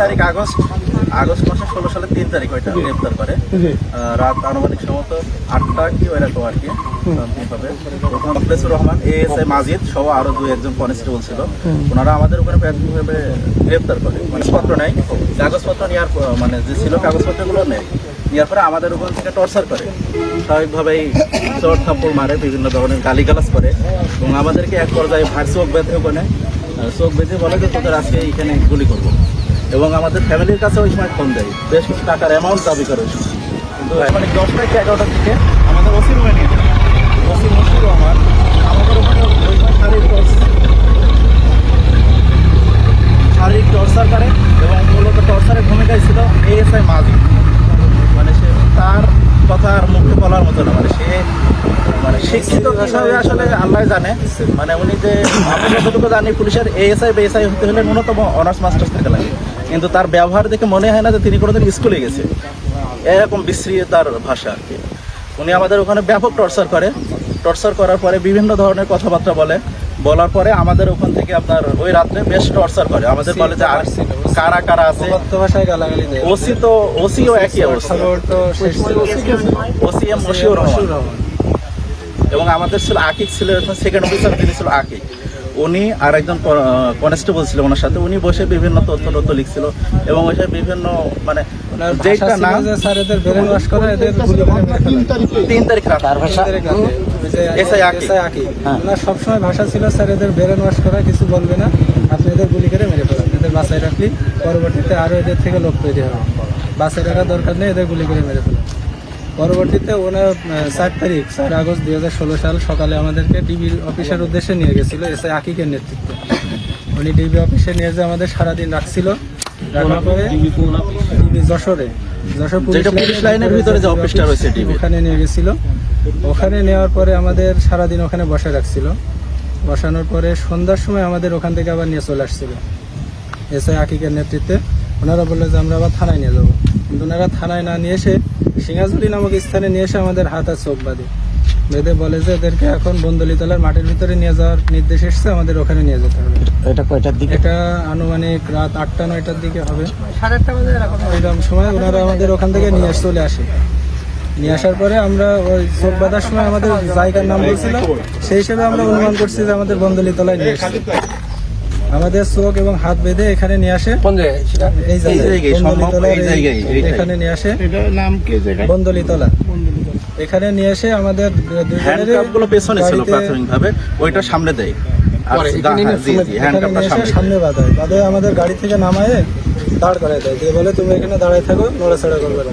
তারিখ August August মাসের ষোলো সালের তিন তারিখ ওইটা গ্রেপ্তার করে। রাত আনুমানিক সম্ভবত আটটা কি ওইরকম আর কি হবে তখন Akhlesur Rahman A S I Majid সহ আরও দুই একজন কনস্টেবল ছিল। ওনারা আমাদের উপরে প্রাথমিকভাবে গ্রেপ্তার করে কাগজপত্র নেই কাগজপত্র নেওয়ার মানে যে ছিল কাগজপত্রগুলো নেই নেওয়ার পরে আমাদের ওখান থেকে টর্চার করে। স্বাভাবিকভাবেই চোর থাপ্পড় মারে বিভিন্ন ধরনের গালিগালাজ করে। এবং আমাদেরকে এক পর্যায়ে ভার চোখ বেঁধে ওখানে চোখ বেঁধে বলে যে তোদের আজকে এখানে গুলি করব। এবং আমাদের ফ্যামিলির কাছে ওই সময় ফোন দেয়। বেশ কিছু টাকার অ্যামাউন্ট দাবি করে। কিন্তু মানে দশটা কি এগারোটা থেকে আমাদের ওসি রুমে নিয়ে যায় ওসি মুশির রহমান আমাদের ওখানে ওই সময় শারীরিক শারীরিক টর্চার করে এবং মূলত টর্চারের ভূমিকায় ছিল এএসআই মাজি মানে সে তার কথা আর মুখে বলার মতো না। মানে সে মানে শিক্ষিত হিসাবে আসলে আল্লাহ জানে। মানে উনি যে আমি যতটুকু জানি পুলিশের এএসআই বিএসআই হতে হলে ন্যূনতম অনার্স মাস্টার্স থাকা লাগে। কিন্তু তার ব্যবহার দেখে মনে হয় না যে তিনি কোনোদিন স্কুলে গেছে। এরকম বিশ্রী তার ভাষা আর কি। উনি আমাদের ওখানে ব্যাপক টর্চার করে। টর্চার করার পরে বিভিন্ন ধরনের কথাবার্তা বলে। বলার পরে আমাদের ওখান থেকে আপনার ওই রাত্রে বেশ টর্চার করে। আমাদের কলেজে যে আর কারা কারা আছে? ওসি তো ওসিও একই অবস্থা। OC M Rahman. এবং আমাদের ছিল আকিক ছিল সেকেন্ড অফিসার তিনি ছিল আকিক। উনি আর একজন কনস্টেবল ছিল ওনার সাথে। উনি বসে বিভিন্ন তথ্য তথ্য লিখছিল এবং ওই বিভিন্ন মানে যেটা ভাষা ছিল নাম যে স্যার এদের ব্রেন ওয়াশ করে এদের গুলি করে মেরে ফেলা। তিন তারিখ রাত তার ভাষা। হ্যাঁ। সবসময় ভাষা ছিল স্যার এদের ব্রেন ওয়াশ করা কিছু বলবে না। আপনি এদের গুলি করে মেরে ফেলান। এদের বাসায় রাখলি। পরবর্তীতে আরও এদের থেকে লোক তৈরি হবে। বাসায় রাখার দরকার নেই এদের গুলি করে মেরে ফেলান। পরবর্তীতে ওনার চার তারিখ চার আগস্ট দুই হাজার ষোলো সাল সকালে আমাদেরকে ডিবি অফিসের উদ্দেশ্যে নিয়ে গেছিল এস আই আকিকের নেতৃত্বে। উনি ডিবি অফিসে নিয়ে যে আমাদের সারাদিন রাখছিল রাখার পরে ডিবি যশোরে যশোর পুলিশ লাইনের ভিতরে যে অফিসটা রয়েছে ডিবি ওখানে নিয়ে গেছিল। ওখানে নেওয়ার পরে আমাদের সারাদিন ওখানে বসে রাখছিল। বসানোর পরে সন্ধ্যার সময় আমাদের ওখান থেকে আবার নিয়ে চলে আসছিল। এস আই আকিকের নেতৃত্বে। ওনারা বলল যে আমরা আবার থানায় নিয়ে যাব। কিন্তু ওনারা থানায় না নিয়ে এসে সিঙ্গাজুলি নামক স্থানে নিয়ে এসে আমাদের হাত আর চোখ বাঁধে। বেঁধে বলে যে এদেরকে এখন বন্দলিতলার মাটির ভিতরে নিয়ে যাওয়ার নির্দেশ এসছে আমাদের ওখানে নিয়ে যেতে হবে। এটা কয়টার দিকে? এটা আনুমানিক রাত আটটা নয়টার দিকে হবে। সাড়ে আটটা বাজে এরকম সময় ওনারা আমাদের ওখান থেকে নিয়ে চলে আসে। নিয়ে আসার পরে আমরা ওই চোখ বাঁধার সময় আমাদের জায়গার নাম বলছিল সেই হিসেবে আমরা অনুমান করছি যে আমাদের বন্দলি তলায় নিয়ে এসেছে। আমাদের চোখ এবং হাত বেঁধে এখানে নিয়ে আসে। এই জায়গায়। এখানে নিয়ে আসে। নাম কি বন্দলিতলা। এখানে নিয়ে এসে আমাদের পেছনে ছিল গাড়িতে- প্রাথমিক ভাবে ওইটা সামনে দেয়। হ্যাঁ, নিয়ে এসে সামনে সামনে বাঁধায়। বাঁধে আমাদের গাড়ি থেকে নামায় দাঁড় করায় দেয়। দিয়ে বলে তুমি এখানে দাঁড়ায় থাকো নড়াচড়া করবে না।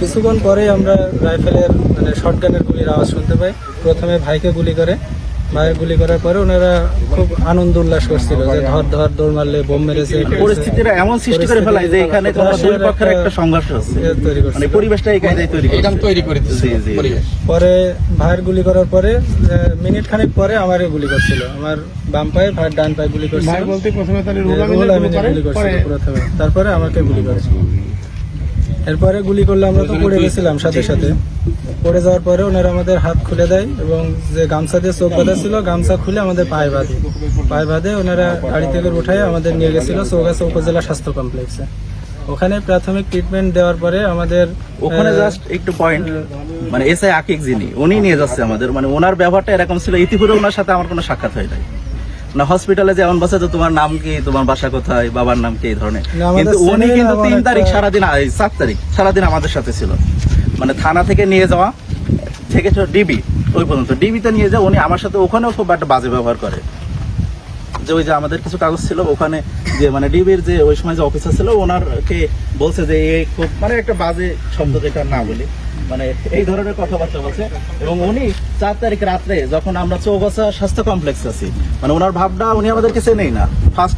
কিছুক্ষণ পরেই আমরা রাইফেলের মানে শর্টগানের গুলির আওয়াজ শুনতে পাই। প্রথমে ভাইকে গুলি করে। ভাইয়ের গুলি করার পরে ওনারা খুব আনন্দ উল্লাস করছিল যে ধর ধর দৌড় মারলে বোম মেরেছে পরিস্থিতিটা এমন সৃষ্টি করে ফেলায় যে এখানে দুই পক্ষের একটা সংঘর্ষ হচ্ছে তৈরি করছিল। মানে পরিবেশটা এই কায়দায় তৈরি তৈরি করে দিচ্ছে। পরে ভাইয়ের গুলি করার পরে আহ, মিনিট খানেক পরে আমার গুলি করছিল। আমার বাম পায়ে ভাইয়ের ডান পায়ে গুলি করছিল। ভাই বলতে প্রথমে তাহলে গুলি করছিল প্রথমে। তারপরে আমাকে গুলি করেছে। এরপরে গুলি করলে আমরা তো পড়ে গেছিলাম সাথে সাথে। পড়ে যাওয়ার পরে ওনারা আমাদের হাত খুলে দেয় এবং যে গামছা দিয়ে চোখ বাঁধা ছিল গামছা খুলে আমাদের পায়ে বাঁধে। পায়ে বাঁধে ওনারা গাড়ি থেকে উঠায় আমাদের নিয়ে গেছিল চৌগাছা উপজেলা স্বাস্থ্য কমপ্লেক্সে। ওখানে প্রাথমিক ট্রিটমেন্ট দেওয়ার পরে আমাদের ওখানে জাস্ট একটু পয়েন্ট মানে এসআই আকিক যিনি উনি নিয়ে যাচ্ছে আমাদের। মানে ওনার ব্যবহারটা এরকম ছিল ইতিপূর্বে ওনার সাথে আমার কোনো সাক্ষাৎ হয় নাই। না হসপিটালে যেমন বসে যে তোমার নাম কি তোমার বাসা কোথায় বাবার নাম কি এই ধরনের? কিন্তু উনি কিন্তু তিন তারিখ সারাদিন সাত তারিখ সারাদিন আমাদের সাথে ছিল। মানে থানা থেকে নিয়ে যাওয়া থেকে ডিবি ওই পর্যন্ত। ডিবিতে নিয়ে যাওয়া উনি আমার সাথে ওখানেও খুব একটা বাজে ব্যবহার করে। যে ওই যে আমাদের কিছু কাগজ ছিল, ওখানে যে মানে ডিবির যে ওই সময় যে অফিসার ছিল, ওনারকে বলছে যে এই খুব মানে একটা বাজে শব্দ যেটা না বলি। মানে এই ধরনের কথাবার্তা বলছে। এবং উনি চার তারিখ রাত্রে যখন আমরা চৌবাসা স্বাস্থ্য কমপ্লেক্স আছি মানে ওনার ভাবটা উনি আমাদেরকে চেনেই না। ফার্স্ট